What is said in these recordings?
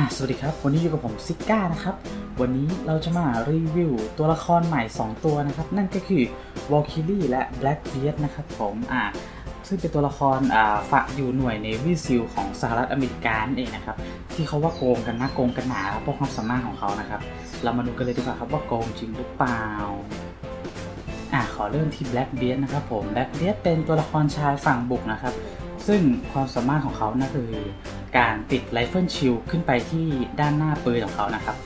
อะสวัสดีครับ วันนี้อยู่กับผมซิก้านะครับ วันนี้เราจะมารีวิวตัวละครใหม่ 2 ตัวนะครับ นั่นก็คือ w a l k y r i e และ Blackbeard นะครับผมอ่าซึ่งเป็นตัวละครอ่าฝากอยู่หน่วย Navy SEAL ของสหรัฐอเมริกานั่เองนะครับ ที่เขาว่าโกงกันนะโกงกันหนาเพราะความสามารถของเขานะครับ เรามาดูกันเลยดีกว่าครับว่าโกงจริงหรือเปล่าอะขอเริ่มที่ Blackbeard นะครับผม Blackbeard เป็นตัวละครชายฝั่งบุกนะครับ ซึ่งความสามารถของเขานั่นคือ การติดไรเฟิลชิลขึ้นไปที่ด้านหน้าปืนของเขานะครับ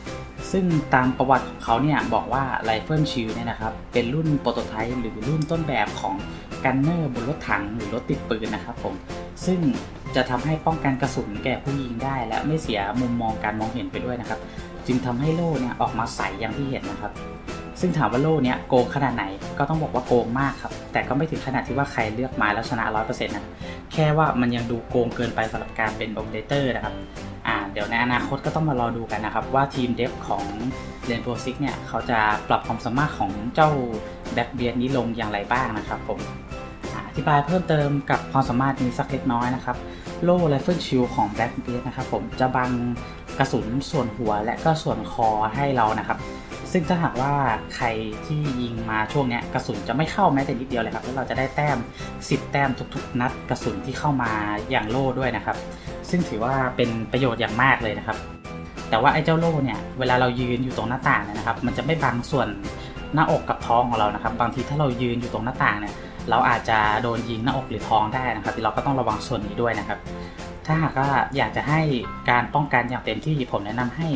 ซึ่งตามประวัติของเขาเนี่ยบอกว่าไรเฟิลชิลเนี่ยนะครับเป็นรุ่นโปรโตไทป์หรือรุ่นต้นแบบของกันเนอร์บนรถถังหรือรถติดปืนนะครับผมซึ่งจะทำให้ป้องกันกระสุนแก่ผู้ยิงได้ และไม่เสียมุมมองการมองเห็นไปด้วยนะครับ จึงทำให้โล่เนี่ยออกมาใสอย่างที่เห็นนะครับ ซึ่งถามว่าโล่เนี่ยโกงขนาดไหนก็ต้องบอกว่าโกงมากครับ แต่ก็ไม่ถึงขนาดที่ว่าใครเลือกมาแล้วชนะ100%นะ แค่ว่ามันยังดูโกงเกินไปสำหรับการเป็นโอเปอเรเตอร์นะครับอ่าเดี๋ยวในอนาคตก็ต้องมารอดูกันนะครับว่าทีมเดฟของเรนโบซิกเนี่ยเขาจะปรับความสามารถของเจ้าแบ็กเบียร์นี้ลงอย่างไรบ้างนะครับผมอ่าอธิบายเพิ่มเติมกับความสามารถนี้สักเล็กน้อยนะครับโล่ไรเฟิลชิลของแบ็กเบียร์นะครับผมจะบังกระสุนส่วนหัวและก็ส่วนคอให้เรานะครับ ซึ่งถ้าหากว่าใครที่ยิงมาช่วงนี้กระสุนจะไม่เข้าแม้แต่นิดเดียวเลยครับแล้วเราจะได้แต้ม 10 แต้มทุกๆ นัดกระสุนที่เข้ามาอย่างโล่ด้วยนะครับ ซึ่งถือว่าเป็นประโยชน์อย่างมากเลยนะครับ แต่ว่าไอ้เจ้าโล่เนี่ยเวลาเรายืนอยู่ตรงหน้าต่างนนะครับ มันจะไม่บังส่วนหน้าอกกับท้องของเรานะครับ บางทีถ้าเรายืนอยู่ตรงหน้าต่างเนี่ยเราอาจจะโดนยิงหน้าอกหรือท้องได้นะครับเราก็ต้องระวังส่วนนี้ด้วยนะครับ ถ้าหากว่าอยากจะให้การป้องกันอย่างเต็มที่ผมแนะนำให้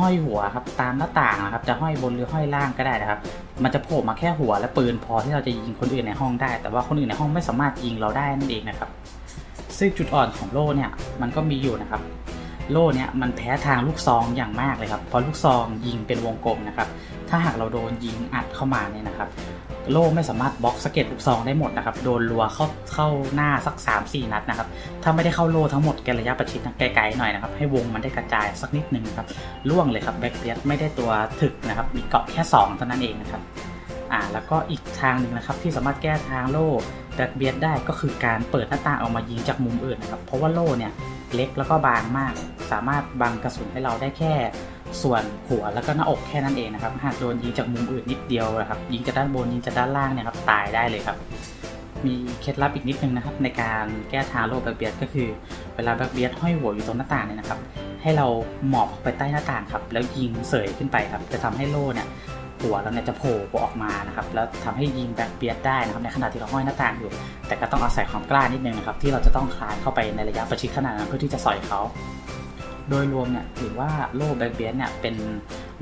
ห้อยหัวครับตามหน้าต่างนะครับ จะห้อยบนหรือห้อยล่างก็ได้นะครับ มันจะโผล่มาแค่หัวและปืนพอที่เราจะยิงคนอื่นในห้องได้ แต่ว่าคนอื่นในห้องไม่สามารถยิงเราได้นั่นเองนะครับ ซึ่งจุดอ่อนของโล่เนี่ยมันก็มีอยู่นะครับโล่เนี่ยมันแพ้ทางลูกซองอย่างมากเลยครับ เพราะลูกซองยิงเป็นวงกลมนะครับ ถ้าหากเราโดนยิงอัดเข้ามาเนี่ยนะครับ โล่ไม่สามารถบล็อกสะเก็ตลูกซองได้หมดนะครับ โดนรัวเข้าเข้าหน้าสัก 3-4 นัดนะครับ ถ้าไม่ได้เข้าโล่ทั้งหมดแกระยะประชิดไกลๆหน่อยนะครับ ให้วงมันได้กระจายสักนิดหนึ่งครับล่วงเลยครับแบ็กเบียไม่ได้ตัวถึกนะครับ มีเกาะแค่ 2 เท่านั้นเองนะครับอ่าแล้วก็อีกทางหนึ่งนะครับที่สามารถแก้ทางโล่แบ็กเบียได้ก็คือการเปิดหน้าต่างออกมายิงจากมุมอื่นนะครับ เพราะว่าโล่เนี่ยเล็กแล้วก็บางมาก สามารถบังกระสุนให้เราได้แค่ ส่วนหัวแล้วก็หน้าอกแค่นั้นเองนะครับ หากโดนยิงจากมุมอื่นนิดเดียวนะครับ ยิงจากด้านบนยิงจากด้านล่างเนี่ยครับตายได้เลยครับ มีเคล็ดลับอีกนิดนึงนะครับ ในการแก้ทาโล่แบ็กเบียดก็คือ เวลาแบ็กเบียดห้อยหัวอยู่ตรงหน้าต่างเนี่ยนะครับ ให้เราหมอบไปใต้หน้าต่างครับ แล้วยิงเสยขึ้นไปครับ จะทำให้โล่เนี่ยหัวเราเนี่ยจะโผล่ออกมานะครับ แล้วทำให้ยิงแบ็กเบียดได้นะครับ ในขณะที่เราห้อยหน้าต่างอยู่ แต่ก็ต้องอาศัยความกล้านิดนึงนะครับ ที่เราจะต้องคลานเข้าไปในระยะประชิดขนาดนั้นเพื่อที่จะสอยเขา โดยรวมเนี่ยถือว่าโล่แบ็กเบียเนี่ยเป็น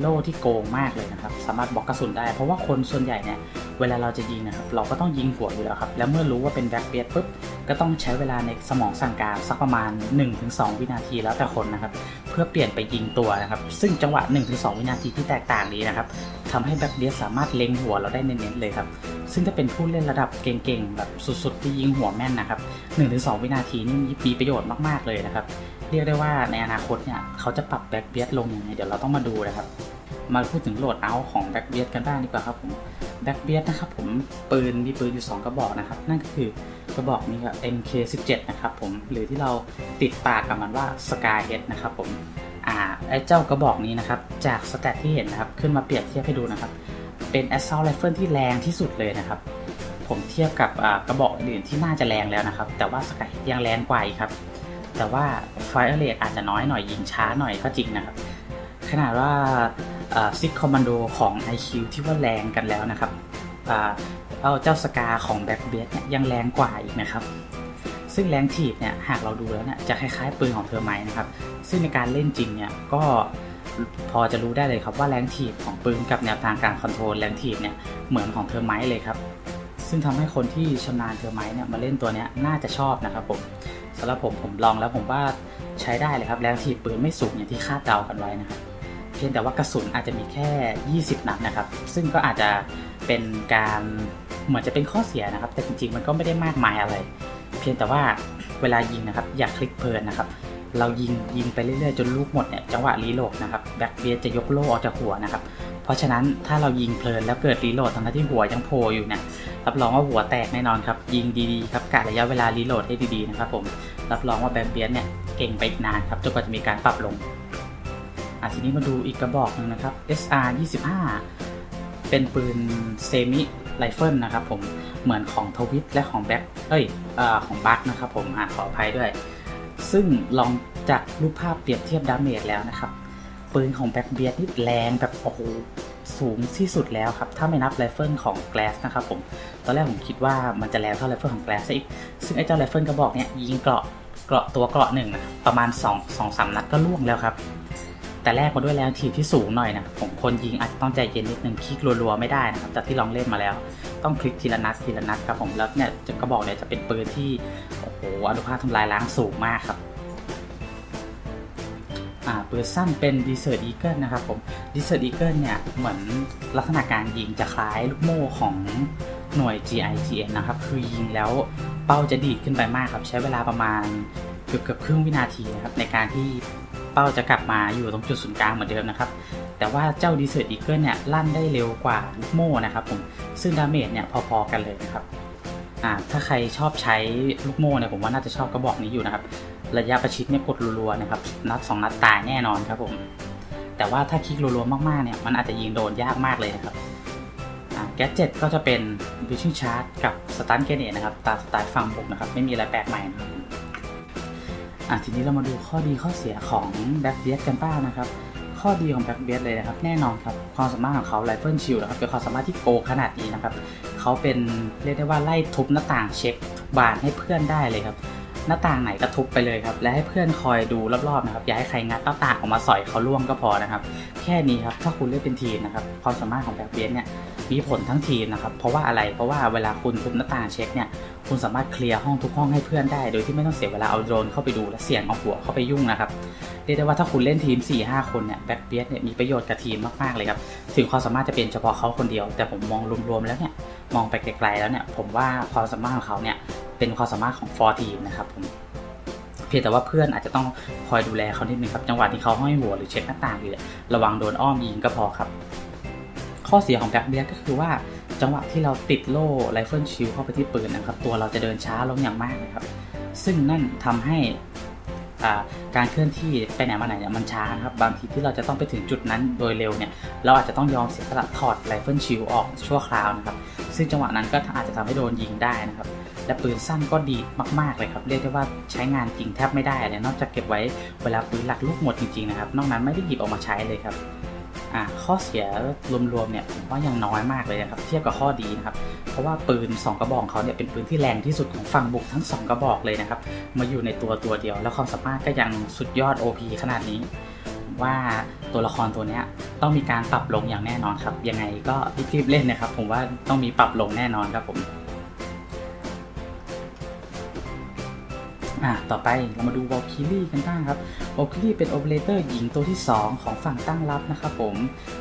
โล่ที่โกงมากเลยนะครับ สามารถบล็อกกระสุนได้ เพราะว่าคนส่วนใหญ่เนี่ย เวลาเราจะยิงนะครับเราก็ต้องยิงหัวอยู่แล้วครับ แล้วเมื่อรู้ว่าเป็นแบ็กเบียปุ๊บก็ต้องใช้เวลาในสมองสั่งการสักประมาณ 1-2 วินาทีแล้วแต่คนนะครับ เพื่อเปลี่ยนไปยิงตัวนะครับ ซึ่งจังหวะ 1-2 วินาทีที่แตกต่างนี้นะครับทำให้แบ็กเบียสามารถเล็งหัวเราได้เน้นๆเลยครับ ซึ่งถ้าเป็นผู้เล่นระดับเก่งๆแบบสุดๆที่ยิงหัวแม่นนะครับ1-2 วินาทีนี่มีประโยชน์มากๆเลยนะครับเรียกได้ว่าในอนาคตเนี่ยเขาจะปรับแบ็กเบียลงยังไงเดี๋ยวเราต้องมาดูนะครับ มาพูดถึงโหลดเอาท์ของแบ็กเบียดกันบ้างดีกว่าครับผมแบ็กเบียดนะครับผมปืนมีปืนอยู่ 2 กระบอกนะครับ นั่นก็คือกระบอกนี้ครับ MK17 นะครับผมหรือที่เราติดปากกับมันว่า Skyhead นะครับผมอ่าไอ้เจ้ากระบอกนี้นะครับจากสแตทที่เห็นนะครับขึ้นมาเปรียบเทียบให้ดูนะครับ เป็น Assault Rifle ที่แรงที่สุดเลยนะครับผมเทียบกับกระบอกอื่นที่น่าจะแรงแล้วนะครับ แต่ว่า Skyhead ยังแรงกว่าอีกครับ แต่ว่า Fire Rate อาจจะน้อยหน่อยยิงช้าหน่อยก็จริงนะครับ ขนาดว่าซิกคอมมานโดของ IQ ที่ว่าแรงกันแล้วนะครับเอาเจ้าสกาของแบ็กเบียเนี่ยยังแรงกว่าอีกนะครับ ซึ่งแรงถีบเนี่ยหากเราดูแล้วเนี่ยจะคล้ายๆปืนของเทอร์ไมนะครับ ซึ่งในการเล่นจริงเนี่ยก็พอจะรู้ได้เลยครับว่าแรงถีบของปืนกับแนวทางการคอนโทรลแรงถีบเนี่ยเหมือนของเทอร์ไมเลยครับ ซึ่งทำให้คนที่ชำนาญเทอร์ไมเนี่ยมาเล่นตัวเนี้ยน่าจะชอบนะครับผมสำหรับผมผมลองแล้วผมว่าใช้ได้เลยครับแรงถีบปืนไม่สูงอย่างที่คาดเดากันไว้นะครับ เพียงแต่ว่ากระสุนอาจจะมีแค่ 20 นัดนะครับ ซึ่งก็อาจจะเป็นการเหมือนจะเป็นข้อเสียนะครับ แต่จริงๆ มันก็ไม่ได้มากมายอะไร เพียงแต่ว่าเวลายิงนะครับ อย่าคลิกเพลินนะครับ เรายิงยิงไปเรื่อยๆ จนลูกหมดเนี่ยจังหวะรีโหลดนะครับแบ็กเบียจะยกโล่ออกจากหัวนะครับ เพราะฉะนั้นถ้าเรายิงเพลินแล้วเกิดรีโหลดทั้งที่หัวยังโผล่อยู่เนี่ยรับรองว่าหัวแตกแน่นอนครับ ยิงดีๆครับกะระยะเวลารีโหลดให้ดีๆนะครับผมรับรองว่าแบ็กเบียเนี่ยเก่งไปอีกนานครับจนกว่าจะมีการปรับลง ทีนี้มาดูอีกกระบอกหนึงนะครับ SR 25เป็นปืนเซมิไรเฟิลนะครับผมเหมือนของทวิตและของแบ็คเอ้ยอของบัคนะครับผมอ่าขออภัยด้วย ซึ่งลองจากรูปภาพเปรียบเทียบดาเมจแล้วนะครับ ปืนของแบ็คเบียดนี่แรงแบบโอ้โหสูงที่สุดแล้วครับ ถ้าไม่นับไรเฟิลของแกลสนะครับผม ตอนแรกผมคิดว่ามันจะแรงเท่าไรเฟิลของแกลสอีก ซึ่งไอ้เจ้าไรเฟิลกระบอกเนี้ยยิงเกราะเกราะตัวเกราะหนึ่งนะประมาณ2 2 3นัดก็ล่วงแล้วครับ แต่แรกมาด้วยแรงถีบที่สูงหน่อยนะผมคนยิงอาจจะต้องใจเย็นนิดนึงคลิกรัวๆไม่ได้นะครับจากที่ลองเล่นมาแล้ว ต้องคลิกทีละนัดทีละนัดครับผมแล้วเนี่ยจะกระบอกเนี่ยจะเป็นปืนที่โอ้โหอนุภาคทำลายล้างสูงมากครับปืนสั้นเป็น Desert Eagle นะครับผม Desert Eagle เนี่ยเหมือนลักษณะการยิงจะคล้ายลูกโม่ของหน่วย GIGN นะครับ คือยิงแล้วเป้าจะดีดขึ้นไปมากครับ ใช้เวลาประมาณเกือบเกือบครึ่งวินาทีนะครับในการที่ ป้าจะกลับมาอยู่ตรงจุดศูนย์กลางเหมือนเดิมนะครับ แต่ว่าเจ้า Desert Eagle เนี่ยลั่นได้เร็วกว่าลูกโม่นะครับผม ซึ่งดาเมจเนี่ยพอๆกันเลยนะครับอ่าถ้าใครชอบใช้ลูกโม่เนี่ยผมว่าน่าจะชอบกระบอกนี้อยู่นะครับ ระยะประชิดเนี่ยกดรัวๆนะครับ นัดสองนัดตายแน่นอนครับผม แต่ว่าถ้าคลิกรัวๆมากๆเนี่ยมันอาจจะยิงโดนยากมากเลยนะครับแกจ็ตก็จะเป็นวิชิ n ชาร์ g กับสตันเกเนตนะครับตาสไตล์ฟังบุกนะครับ ไม่มีอะไรแปลกใหม่นะครับ อะทีนี้เรามาดูข้อดีข้อเสียของแบ็กเบียสกันบ้างนะครับ ข้อดีของแบ็กเบียสเลยนะครับ แน่นอนครับ ความสามารถของเขาไลเฟิลชิลนะครับเป็นความสามารถที่โกขนาดนี้นะครับ เขาเป็นเรียกได้ว่าไล่ทุบหน้าต่างเช็คทุกบานให้เพื่อนได้เลยครับ หน้าต่างไหนก็ทุบไปเลยครับ และให้เพื่อนคอยดูรอบๆนะครับอย่าให้ใครงัดหน้าต่างออกมาสอยเขาล่วงก็พอนะครับ แค่นี้ครับถ้าคุณเล่นเป็นทีมนะครับความสามารถของแบ็คเบียเนี่ยมีผลทั้งทีมนะครับ เพราะว่าอะไร เพราะว่าเวลาคุณทุบหน้าต่างเช็คเนี่ย คุณสามารถเคลียร์ห้องทุกห้องให้เพื่อนได้ โดยที่ไม่ต้องเสียเวลาเอาโดรนเข้าไปดูและเสี่ยงเอาหัวเข้าไปยุ่งนะครับ เรียกได้ว่าถ้าคุณเล่นทีม 4-5 คนเนี่ยแบ็คเบียเนี่ยมีประโยชน์กับทีมมากๆเลยครับ ถึงความสามารถจะเป็นเฉพาะเขาคนเดียว แต่ผมมองรวมๆแล้วเนี่ย มองไปไกลๆแล้วเนี่ย ผมว่าความสามารถของเขาเนี่ย เป็นความสามารถของฟอร์ทีมนะครับผมเพียงแต่ว่าเพื่อนอาจจะต้องคอยดูแลเขานิดนึงครับจังหวะที่เขาห้อยหัวหรือเช็คหน้าต่างอยู่เนี่ยระวังโดนอ้อมยิงก็พอครับ ข้อเสียของแบ็คเบียก็คือว่าจังหวะที่เราติดโล่ไรเฟิลชิลเข้าไปที่ปืนนะครับ ตัวเราจะเดินช้าลงอย่างมากนะครับ ซึ่งนั่นทำให้ การเคลื่อนที่ไปไหนมาไหนเนี่ยมันช้านะครับบางทีที่เราจะต้องไปถึงจุดนั้นโดยเร็วเนี่ยเราอาจจะต้องยอมเสียสละถอดไรเฟิลชิลออกชั่วคราวนะครับซึ่งจังหวะนั้นก็อาจจะทำให้โดนยิงได้นะครับและปืนสั้นก็ดีมากๆเลยครับเรียกได้ว่าใช้งานจริงแทบไม่ได้เลยนอกจากเก็บไว้เวลาปืนหลักลูกหมดจริงๆนะครับนอกนั้นไม่ได้หยิบออกมาใช้เลยครับ อ่าข้อเสียรวมๆเนี่ยผมว่ายังน้อยมากเลยนะครับเทียบกับข้อดีนะครับเพราะว่าปืน 2 กระบอกเขาเนี่ยเป็นปืนที่แรงที่สุดของฝั่งบุกทั้ง 2 กระบอกเลยนะครับมาอยู่ในตัวตัวเดียว แล้วความสามารถก็ยังสุดยอด OP ขนาดนี้ ว่าตัวละครตัวนี้ต้องมีการปรับลงอย่างแน่นอนครับยังไงก็รีบๆเล่นนะครับ ผมว่าต้องมีปรับลงแน่นอนครับผมอะต่อไปเรามาดูวอลคิลี่กันบ้างครับ วอคลี่เป็นโอเปอเรเตอร์หญิงตัวที่ 2 ของฝั่งตั้งรับนะครับผม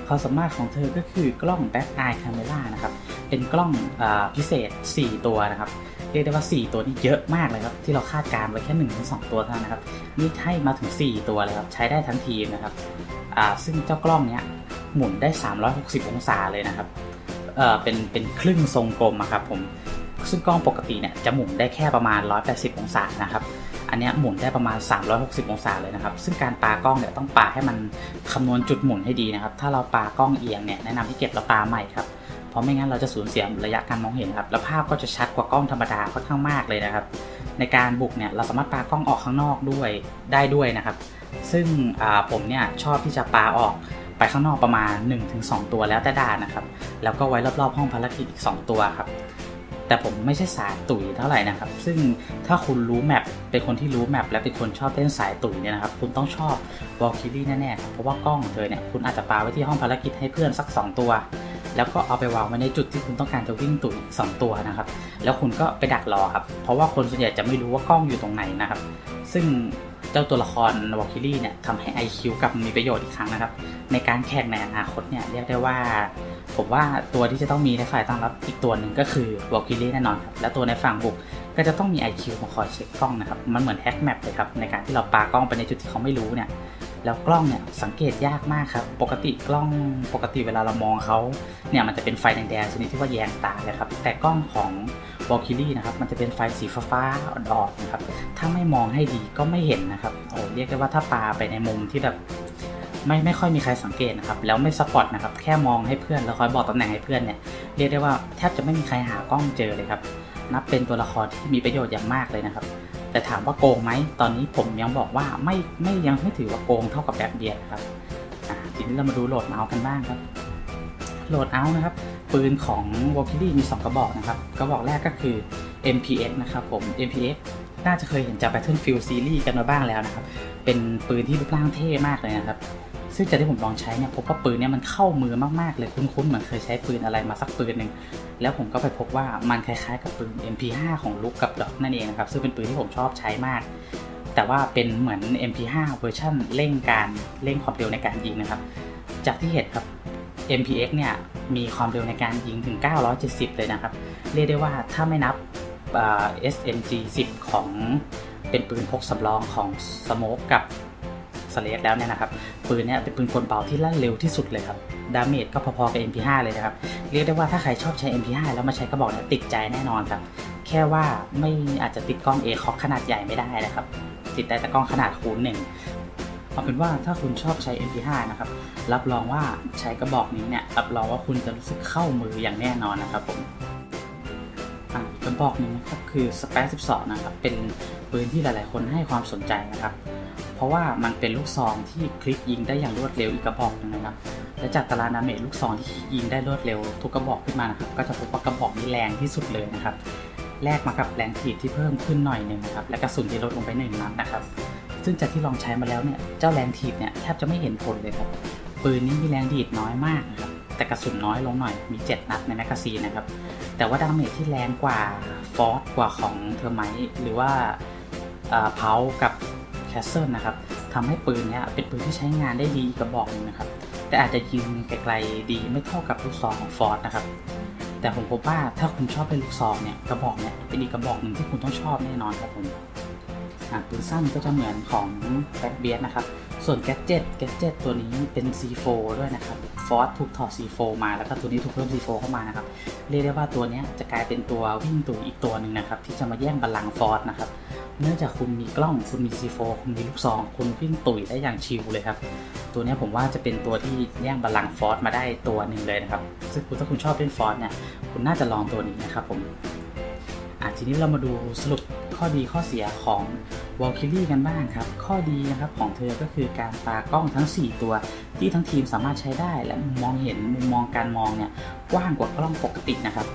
ความสามารถของเธอก็คือกล้อง Back Eye Camera นะครับ เป็นกล้องอพิเศษ 4 ตัวนะครับ เรียกได้ว่า 4 ตัวนี้เยอะมากเลยครับ ที่เราคาดการณ์ไว้แค่1นถึงสตัวเท่านั้นนะครับ นี่ให้มาถึง 4 ตัวเลยครับ ใช้ได้ทั้งทีมนะครับ ซึ่งเจ้ากล้องเนี้ยหมุนได้ 360 องศาเลยนะครับเเป็นเป็นครึ่งทรงกลมครับผม ซึ่งกล้องปกติเนี่ยจะหมุนได้แค่ประมาณ 180 องศานะครับ อันนี้หมุนได้ประมาณ 360 องศาเลยนะครับ ซึ่งการปากล้องเนี่ยต้องปาให้มันคำนวณจุดหมุนให้ดีนะครับ ถ้าเราปากล้องเอียงเนี่ยแนะนำให้เก็บแล้วปาใหม่ครับ เพราะไม่งั้นเราจะสูญเสียระยะการมองเห็นครับ แล้วภาพก็จะชัดกว่ากล้องธรรมดาค่อนข้างมากเลยนะครับ ในการบุกเนี่ยเราสามารถปากล้องออกข้างนอกด้วยได้ด้วยนะครับ ซึ่งผมเนี่ยชอบที่จะปาออกไปข้างนอกประมาณ 1-2 ตัวแล้วแต่ด่านนะครับ แล้วก็ไว้รอบๆห้องภารกิจอีก 2 ตัวครับ แต่ผมไม่ใช่สายตุ๋ยเท่าไหร่นะครับ ซึ่งถ้าคุณรู้แมปเป็นคนที่รู้แมปและเป็นคนชอบเล่นสายตุ๋ยเนี่ยนะครับ คุณต้องชอบวอลคิลี่แน่ๆครับเพราะว่ากล้องของเธอเนี่ยคุณอาจจะปาไว้ที่ห้องภารกิจให้เพื่อนสัก 2 ตัว แล้วก็เอาไปวางไว้ในจุดที่คุณต้องการจะวิ่งตุ๋ยสองตัวนะครับ แล้วคุณก็ไปดักรอครับ เพราะว่าคนส่วนใหญ่จะไม่รู้ว่ากล้องอยู่ตรงไหนนะครับ ซึ่ง จ้าตัวละครวอลคิลี่เนี่ยทำให้ IQ กลับมีประโยชน์อีกครั้งนะครับ ในการแข่งในอนาคตเนี่ยเรียกได้ว่า ผมว่าตัวที่จะต้องมีในฝ่ายตั้งรับอีกตัวหนึ่งก็คือวอลคิลี่แน่นอนครับและตัวในฝั่งบุกก็จะต้องมี IQ มาคอยเช็คกล้องนะครับ มันเหมือนแฮกแมปเลยครับ ในการที่เราปากล้องไปในจุดที่เขาไม่รู้เนี่ย แล้วกล้องเนี่ยสังเกตยากมากครับ ปกติกล้องปกติเวลาเรามองเขาเนี่ยมันจะเป็นไฟแดงๆชนิดที่ว่าแยงตาเลยครับ แต่กล้องของวอลคิลี่นะครับมันจะเป็นไฟสีฟ้าๆอ่อนๆนะครับ ถ้าไม่มองให้ดีก็ไม่เห็นนะครับโอ้เรียกได้ว่าถ้าปาไปในมุมที่แบบไม่ไม่ค่อยมีใครสังเกตนะครับ แล้วไม่สปอตนะครับ แค่มองให้เพื่อนแล้วคอยบอกตำแหน่งให้เพื่อนเนี่ยเรียกได้ว่าแทบจะไม่มีใครหากล้องเจอเลยครับ นับเป็นตัวละครที่มีประโยชน์อย่างมากเลยนะครับ แต่ถามว่าโกงไหมตอนนี้ผมยังบอกว่าไม่ไม่ยังไม่ถือว่าโกงเท่ากับแบบเดียดครับทีนี้เรามาดูโหลดเอาส์กันบ้างครับ โหลดเอาท์นะครับ ปืนของ w a l k i r i มี 2 กระบอกนะครับ กระบอกแรกก็คือ MPX นะครับผม MPX น่าจะเคยเห็นจาก Battlefield Series กันมาบ้างแล้วนะครับ เป็นปืนที่รูปร่างเท่มากเลยนะครับ ซึ่งจากที่ผมลองใช้เนี่ยพบว่าปืนเนี่ยมันเข้ามือมากๆเลยคุ้นๆเหมือนเคยใช้ปืนอะไรมาสักปืนหนึ่งแล้วผมก็ไปพบว่ามันคล้ายๆกับปืน MP5 ของลุกกับดอกนั่นเองนะครับซึ่งเป็นปืนที่ผมชอบใช้มาก แต่ว่าเป็นเหมือน MP5 เวอร์ชันเร่งการเร่งความเร็วในการยิงนะครับ จากที่เห็นครับ MPX เนี่ยมีความเร็วในการยิงถึง 970 เลยนะครับ เรียกได้ว่าถ้าไม่นับ SMG 10 ของเป็นปืนพกสำรองของสโมกกับ สเลสแล้วเนี่ยนะครับปืนเนี่ยเป็นปืนกลเบาที่ลั่นเร็วที่สุดเลยครับดาเมจก็พอๆกับ MP5 เลยนะครับเรียกได้ว่าถ้าใครชอบใช้ MP5 แล้วมาใช้กระบอกเนี่ยติดใจแน่นอนครับแค่ว่าไม่อาจจะติดกล้อง A คอขนาดใหญ่ไม่ได้นะครับติดได้แต่กล้องขนาดคูณหนึ่งเอาเป็นว่าถ้าคุณชอบใช้ MP5 นะครับรับรองว่าใช้กระบอกนี้เนี่ยรับรองว่าคุณจะรู้สึกเข้ามืออย่างแน่นอนนะครับผมกระบอกนึ่งนะครับคือ Spare 12 นะครับ เป็นปืนที่หลาย ๆ คนให้ความสนใจนะครับ เพราะว่ามันเป็นลูกซองที่คลิกยิงได้อย่างรวดเร็วอีกกระบอกนึงนะครับ และจากตารางดาเมจลูกซองที่ยิงได้รวดเร็วทุกกระบอกขึ้นมานะครับ ก็จะพบว่ากระบอกนี้แรงที่สุดเลยนะครับ แลกมากับแรงถีบที่เพิ่มขึ้นหน่อยหนึ่งนะครับ และกระสุนที่ลดลงไปหนึ่งนัดนะครับ ซึ่งจากที่ลองใช้มาแล้วเนี่ย เจ้าแรงถีบเนี่ยแทบจะไม่เห็นผลเลยครับ ปืนนี้มีแรงดีดน้อยมากนะครับ แต่กระสุนน้อยลงหน่อย มี 7 นัดในแมกกาซีนนะครับ แต่ว่าดาเมจที่แรงกว่าฟอสกว่าของเทอร์ไมหรือว่าเพากับ แคสเซิลนะครับทำให้ปืนเนี้ยเป็นปืนที่ใช้งานได้ดีกระบอกหนึงนะครับ แต่อาจจะยิงไกลๆดีไม่เท่ากับลูกซองของฟอสนะครับ แต่ผมพบว่าถ้าคุณชอบเป็นลูกซองเนี่ยกระบอกเนี่ยเป็นอีกกระบอกหนึ่งที่คุณต้องชอบแน่นอนครับผมปืนสั้นก็จะเหมือนของแบ็คเบียนะครับ ส่วนแกจ e t แกจ e t ตัวนี้เป็น C4 ด้วยนะครับฟอสถูกถอด C4 มาแล้วก็ตัวนี้ถูกเพิ่ม C4 เข้ามานะครับ เรียกได้ว่าตัวนี้จะกลายเป็นตัววิ่งตัวอีกตัวหนึ่งนะครับ ที่จะมาแย่งบัลลังก์ฟอสนะครับ เนื่องจากคุณมีกล้อง คุณมี C4 คุณมีลูกซอง คุณวิ่งตุ๋ยได้อย่างชิลเลยครับ ตัวนี้ผมว่าจะเป็นตัวที่แย่งบัลลังก์ฟอสมาได้ตัวหนึ่งเลยนะครับ ซึ่งคุณถ้าคุณชอบเล่นฟอร์สเนี่ย คุณน่าจะลองตัวนี้นะครับผมอะทีนี้เรามาดูสรุปข้อดีข้อเสียของ w a l k i r i กันบ้างครับ ข้อดีนะครับของเธอก็คือการตากล้องทั้ง 4 ตัว ที่ทั้งทีมสามารถใช้ได้และมุมมองเห็นมุมมองการมองเนี่ยกว้างกว่ากล้องปกตินะครับ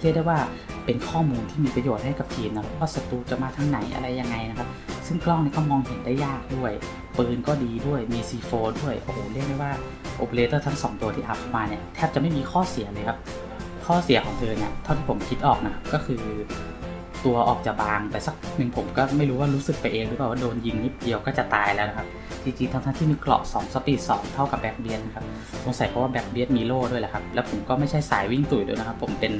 เรียกได้ว่า เป็นข้อมูลที่มีประโยชน์ให้กับทีมนะครับว่าศัตรูจะมาทางไหนอะไรยังไงนะครับ ซึ่งกล้องนี่ก็มองเห็นได้ยากด้วย ปืนก็ดีด้วยมี C4 ด้วยโอ้โหเรียกได้ว่าโอเปอเรเตอร์ทั้ง 2 ตัวที่อัพเข้ามาเนี่ยแทบจะไม่มีข้อเสียเลยครับข้อเสียของเธอเนี่ยเท่าที่ผมคิดออกนะก็คือ ตัวออกจะบางไปสักหนึ่งผมก็ไม่รู้ว่ารู้สึกไปเองหรือเปล่าว่าโดนยิงนิดเดียวก็จะตายแล้วนะครับจริงๆทั้งๆที่มีเกราะ2สปีด2เท่ากับแบ็คเบียนครับสงสัยเพราะว่าแบ็คเบียนมีโล่ด้วยแหละครับ แล้วผมก็ไม่ใช่สายวิ่งตุ๋ยด้วยนะครับ ผมเป็น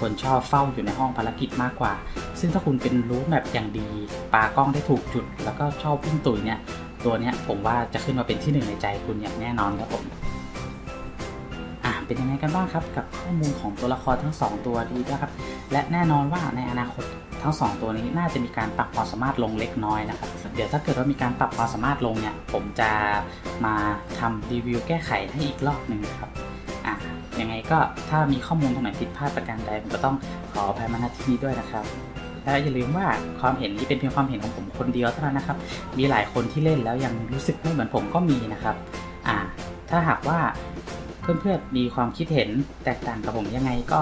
คนชอบเฝ้าอยู่ในห้องภารกิจมากกว่า ซึ่งถ้าคุณเป็นรู้แบบอย่างดีปากล้องได้ถูกจุด แล้วก็ชอบวิ่งตุ๋ยเนี่ยตัวเนี้ยผมว่าจะขึ้นมาเป็นที่หนึ่งในใจคุณอย่างแน่นอนครับผมอะเป็นยังไงกันบ้างครับ กับข้อมูลของตัวละครทั้ง 2 ตัวดีนะครับ และแน่นอนว่าในอนาคต ทั้ง 2 ตัวนี้น่าจะมีการปรับความสามารถลงเล็กน้อยนะครับ เดี๋ยวถ้าเกิดว่ามีการปรับความสามารถลงเนี่ย ผมจะมาทำรีวิวแก้ไขให้อีกรอบหนึ่งครับอะยังไงก็ถ้ามีข้อมูลตรงไหนผิดพลาดประการใดผมก็ต้องขออภัยมาณที่นี้ด้วยนะครับและอย่าลืมว่าความเห็นนี้เป็นเพียงความเห็นของผมคนเดียวเท่านั้นนะครับ มีหลายคนที่เล่นแล้วยังรู้สึกไม่เหมือนผมก็มีนะครับอ่าถ้าหากว่าเพื่อนๆมีความคิดเห็นแตกต่างกับผมยังไงก็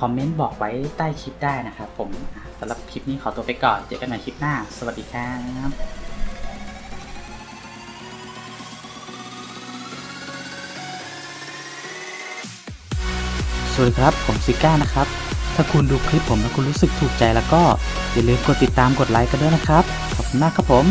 คอมเมนต์บอกไว้ใต้คลิปได้นะครับผมสำหรับคลิปนี้ขอตัวไปก่อน เจอกันใหม่คลิปหน้า สวัสดีครับสวัสดีครับ ผมซิก้านะครับ ถ้าคุณดูคลิปผมแล้วคุณรู้สึกถูกใจแล้วก็อย่าลืมกดติดตามกดไลค์กันด้วยนะครับ ขอบคุณมากครับผม